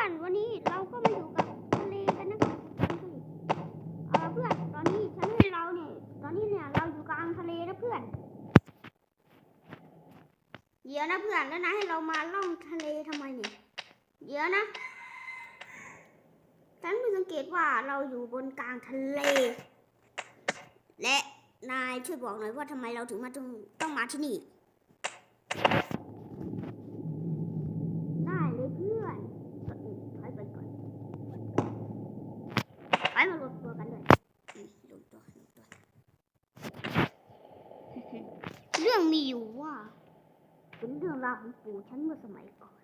อนวันนี้เราก็มาอยู่กับทะเลกันนะครับเออเพื่อนตอนนี้ฉันให้เราเนี่ยตอนนี้เนี่ยเราอยู่กลางทะเลนะเพื่อน เดี๋ยวนะเพื่อนแล้วนะให้เรามาล่องทะเลทำไมเนี่ยเดี๋ยวนะฉันเพิ่งสังเกตว่าเราอยู่บนกลางทะเล และนายช่วยบอกหน่อยว่าทำไมเราถึงมาต้องต้องมาที่นี่ ได้เลยเพื่อนก่อนอื่นถอยไปก่อนไปมารวมตัวกันเลยอืมรวมตัวรวมตัว เรื่องมีอยู่ว่า เป็นเราวของปู่ฉันเมื่อสมัยก่อน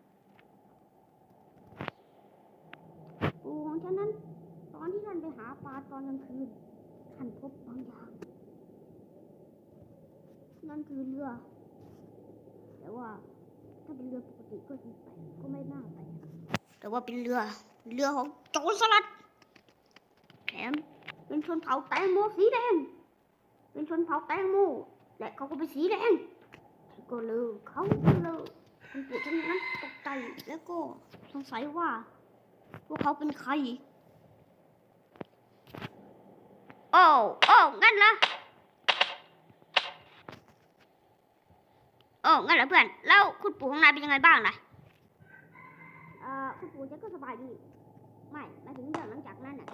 ปู่ของฉันนั้น ตอนที่ท่านไปหาปลาตอนกลางคืนท่านพบบางอย่าง นั่นคือเรือ แต่ว่าถ้าเป็นเรือปกติก็ไปก็ไม่น่าไป แต่ว่าเป็นเรือ เรือของโจรสลัดแถมเป็นชนเผ่าแตงโมสีแดง เป็นชนเผ่าแตงโมและเขาก็เป็นสีแดง ก็เลยเขาก็เลยคุณปู่ฉันนั้นตกใจแล้วก็สงสัยว่าพวกเขาเป็นใครโอ้โอ้งั้นเหรอโอ้งั้นเหรอเพื่อน แล้วคุณปู่ของนายเป็นยังไงบ้างล่ะเอ่อคุณปู่ฉันก็สบายดี ไม่หมายถึงเรื่องหลังจากนั้นน่ะ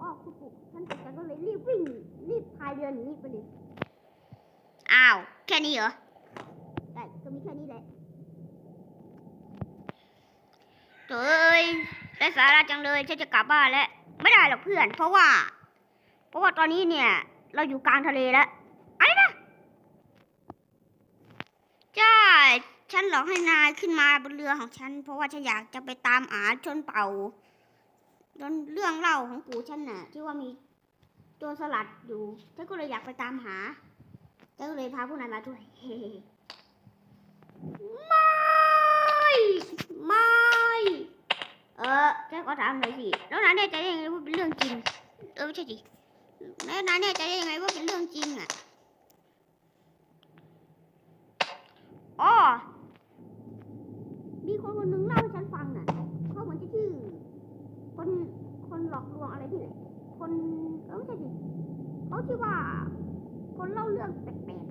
อ๋อคุณปู่ฉันตกใจก็เลยรีบวิ่งรีบพายเรือหนีไปเลย อ้าว แค่นี้เหรอ ได้ ก็มีแค่นี้แหละ เฮ้ยได้สาระจังเลยฉันจะกลับบ้านแล้ว ไม่ได้หรอกเพื่อน เพราะว่า เพราะว่าตอนนี้เนี่ย เราอยู่กลางทะเลแล้วอะไรนะใช่ฉันหลอกให้นายขึ้นมาบนเรือของฉัน เพราะว่าฉันอยากจะไปตามหาชนเผ่าจนเรื่องเล่าของปู่ฉันน่ะ ที่ว่ามีโจรสลัดอยู่ฉันก็เลยอยากไปตามหาฉันก็เลยพาพวกนายมาด้วยไม่ไม่ เออฉันขอถามหน่อยสิแล้วนายแน่ใจได้ยังไงว่าเป็นเรื่องจริง เออไม่ใช่สิแล้วนายแน่ใจได้ยังไงว่าเป็นเรื่องจริงอะอ๋อมีคนคนหนึ่งเล่าให้ฉันฟังน่ะเขาเหมือนจะชื่อ คนคนหลอกลวงอะไรที่ไหนคนเออไม่ใช่สิเขาชื่อว่า คนเล่าเรื่องแปลก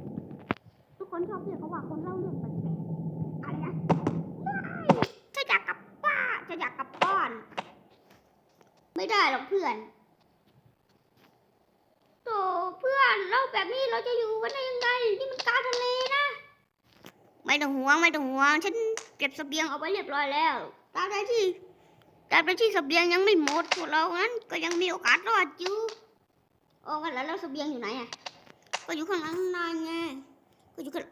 ๆทุกคนชอบเรียกเขาว่าคนเล่าเรื่องแปลกๆอะไรนะ ไม่ฉันอยากกลับบ้านฉัน อยากกลับบ้าน ไม่ได้หรอกเพื่อนโตเพื่อนเราแบบนี้เราจะอยู่กันได้ยังไงนี่มันกลางทะเลนะ ไม่ต้องห่วงไม่ต้องห่วง ฉันเก็บเสบียงเอาไว้เรียบร้อยแล้วตาบใดที่ตาบใดที่เสบียงยังไม่หมดพวกเรางั้น ก็ยังมีโอกาสรอดอยู่โอ้กันแล้วแล้วเสบียงอยู่ไหนอะก็อยู่ข้างหลังนายไงก็อยู่ข้าง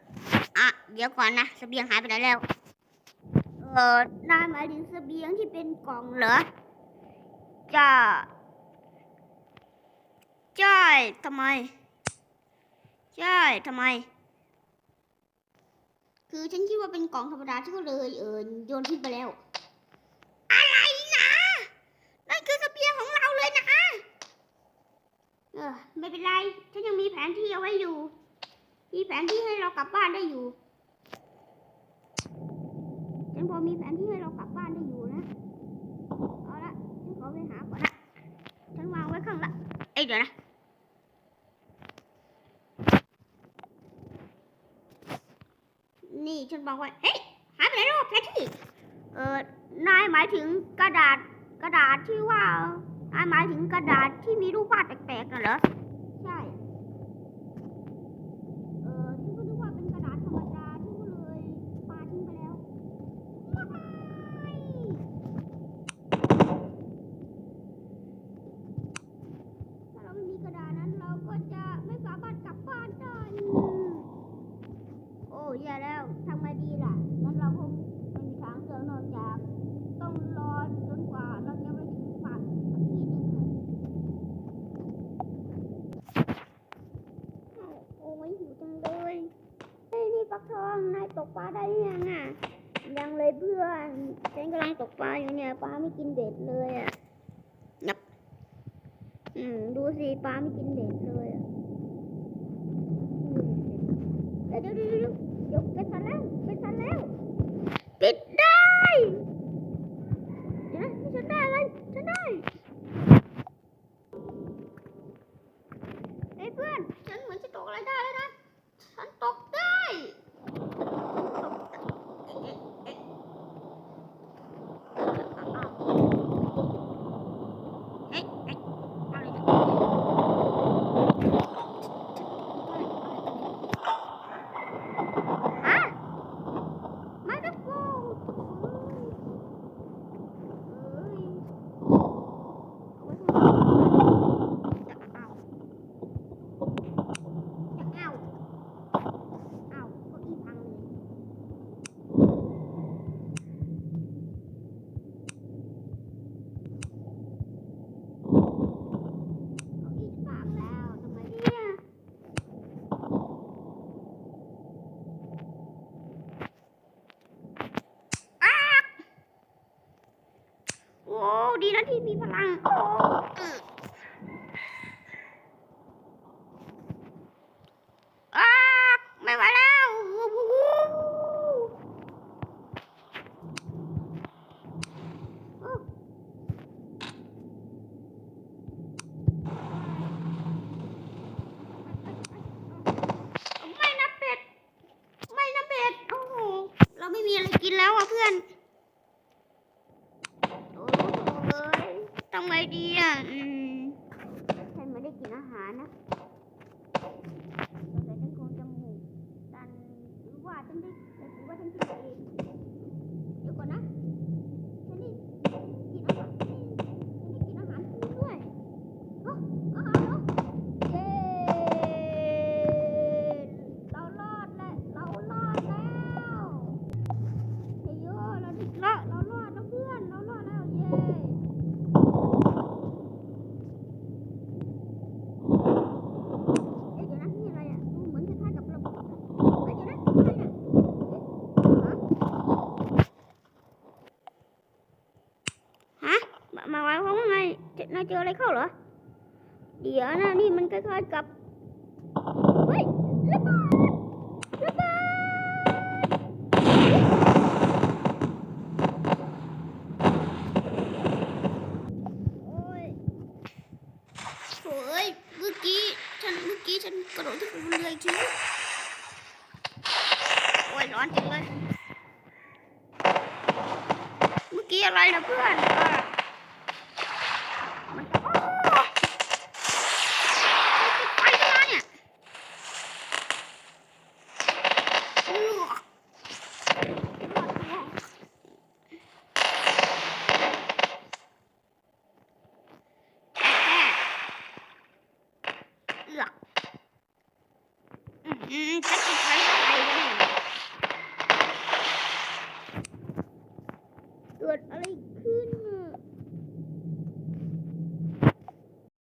อะเดี๋ยวก่อนนะเสบียงหายไปไหนแล้ว ออนายหมายถึงเสบียงที่เป็นกล่องเหรอจ้าใช่ทำไมใช่ทำไม คือฉันคิดว่าเป็นกล่องธรรมดาที่ก็เลยเออโยนทิ้งไปแล้ว อะไรนะนั่นคือเสบียงของเราเลยนะเออไม่เป็นไร ฉันยังมีแผนที่เอาไว้อยู่ มีแผนที่ให้เรากลับบ้านได้อยู่ฉัน พอมีแผนที่ให้เรากลับบ้านได้อยู่นะ เอาละฉันขอไปหาก่อนละฉันวางไว้ข้างละเอ้ยเดี๋ยวนะนี่ฉันบอกว่าเฮ้ยหายไปไหนแล้วแพทที่เออนายหมายถึงกระดาษกระดาษที่ว่านายหมายถึงกระดาษที่มีรูปวาดแปลกๆน่ะเหรออฉันก็นึกว่าเป็นกระดาษธรรมดาที่ก็เลยปาทิ้งไปแล้วไม่ถ้าเราไม่มีกระดาษนั้นเราก็จะไม่สามารถกลับบ้านได้อืมโอ้ แย่แล้วทำไงดีล่ะงั้นเราคงไม่มีทางเลือกนอกจาก ต้องรอจนกว่าเราจะไปถึงฝั่งสักที่หนึ่งอะโอ้ยหิวจังเลยเฮ้ยนี่ปักทองนายตกปลาได้หรือยังอะยังเลยเพื่อนฉันกำลังตกปลาอยู่เนี่ยปลาไม่กินเบ็ดเลยอะนับอืมดูสิปลาไม่กินเบ็ดเลยอะอืมเดี๋ยวเดี๋ยวเดี๋ยว เดี๋ยวเดี๋ยวเป็นสันแล้วเป็นสันแล้วติดได้เดี๋ยวนะ ดีนะที่มีพลังโอ้ ทำไงดีอะ นายเจออะไรเข้าเหรอ เดี๋ยวนะนี่มันคล้ายๆกับเฮ้ยระเบิดระเบิดโอ้ยเมื่อกี้ฉันเมื่อกี้ฉันกระโดดขึ้นบนเรือจริงโอ้ยร้อนจังเลย เมื่อกี้อะไรนะเพื่อน Mm-hmm.